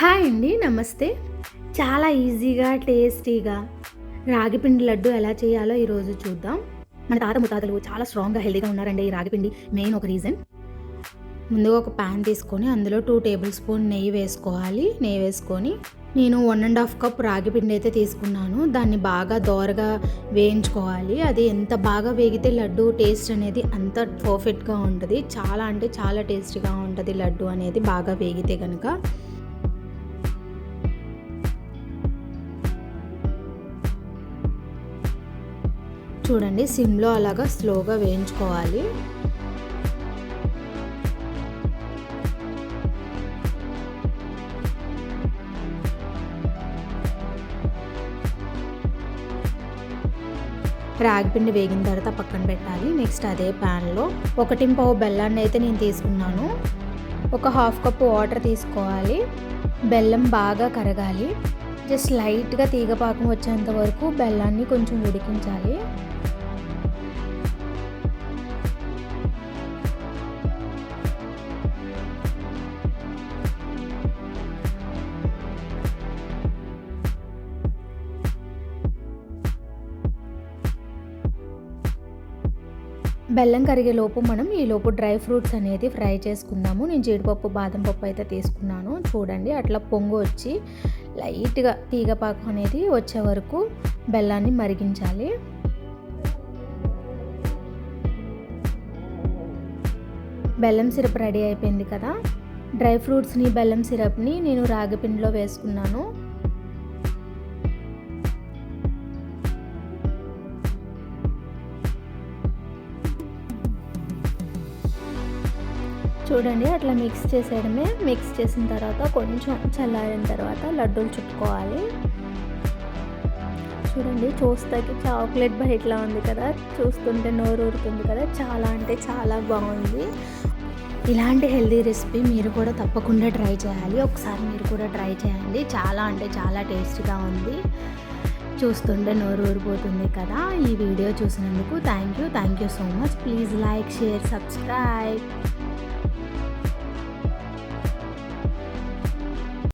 Hi అండి నమస్తే. చాలా ఈజీగా టేస్టీగా రాగిపిండి లడ్డు ఎలా చేయాలో ఈరోజు చూద్దాం. మన తాత ముతాతలు చాలా స్ట్రాంగ్గా హెల్దీగా ఉన్నారండి ఈ రాగిపిండి. మెయిన్ ఒక రీజన్. ముందుగా ఒక ప్యాన్ తీసుకొని అందులో టూ టేబుల్ స్పూన్ నెయ్యి వేసుకోవాలి. నెయ్యి వేసుకొని నేను వన్ అండ్ హాఫ్ కప్ రాగి పిండి అయితే తీసుకున్నాను. దాన్ని బాగా దోరగా వేయించుకోవాలి. అది ఎంత బాగా వేగితే లడ్డు టేస్ట్ అనేది అంత పర్ఫెక్ట్గా ఉంటుంది. చాలా అంటే చాలా టేస్టీగా ఉంటుంది లడ్డు అనేది బాగా వేగితే కనుక చూడండి సిమ్లో అలాగా స్లోగా వేయించుకోవాలి. రాగిపిండి వేగిన తర్వాత పక్కన పెట్టాలి. నెక్స్ట్ అదే ప్యాన్లో ఒకటి పావు బెల్లాన్ని అయితే నేను తీసుకున్నాను. ఒక హాఫ్ కప్ వాటర్ తీసుకోవాలి. బెల్లం బాగా కరగాలి. జస్ట్ లైట్గా తీగపాకం వచ్చేంత వరకు బెల్లాన్ని కొంచెం ఉడికించాలి. బెల్లం కరిగే లోపు మనం ఈ లోపు డ్రై ఫ్రూట్స్ అనేది ఫ్రై చేసుకుందాము. నేను జీడిపప్పు బాదం పప్పు అయితే తీసుకున్నాను. చూడండి అట్లా పొంగు వచ్చి లైట్గా తీగపాకం అనేది వచ్చే వరకు బెల్లాన్ని మరిగించాలి. బెల్లం సిరప్ రెడీ అయిపోయింది కదా. డ్రై ఫ్రూట్స్ని బెల్లం సిరప్ని నేను రాగిపిండిలో వేసుకున్నాను. చూడండి అట్లా మిక్స్ చేసేయడమే. మిక్స్ చేసిన తర్వాత కొంచెం చల్లారిన తర్వాత లడ్డూలు చుట్టుకోవాలి. చూడండి చూస్తాకి చాక్లెట్ బయటలా ఉంది కదా. చూస్తుంటే నోరు ఊరుతుంది కదా. చాలా అంటే చాలా బాగుంది. ఇలాంటి హెల్దీ రెసిపీ మీరు కూడా తప్పకుండా ట్రై చేయాలి. ఒకసారి మీరు కూడా ట్రై చేయండి. చాలా అంటే చాలా టేస్టీగా ఉంది. చూస్తుంటే నోరు ఊరిపోతుంది కదా. ఈ వీడియో చూసినందుకు thank you thank you so much please like share subscribe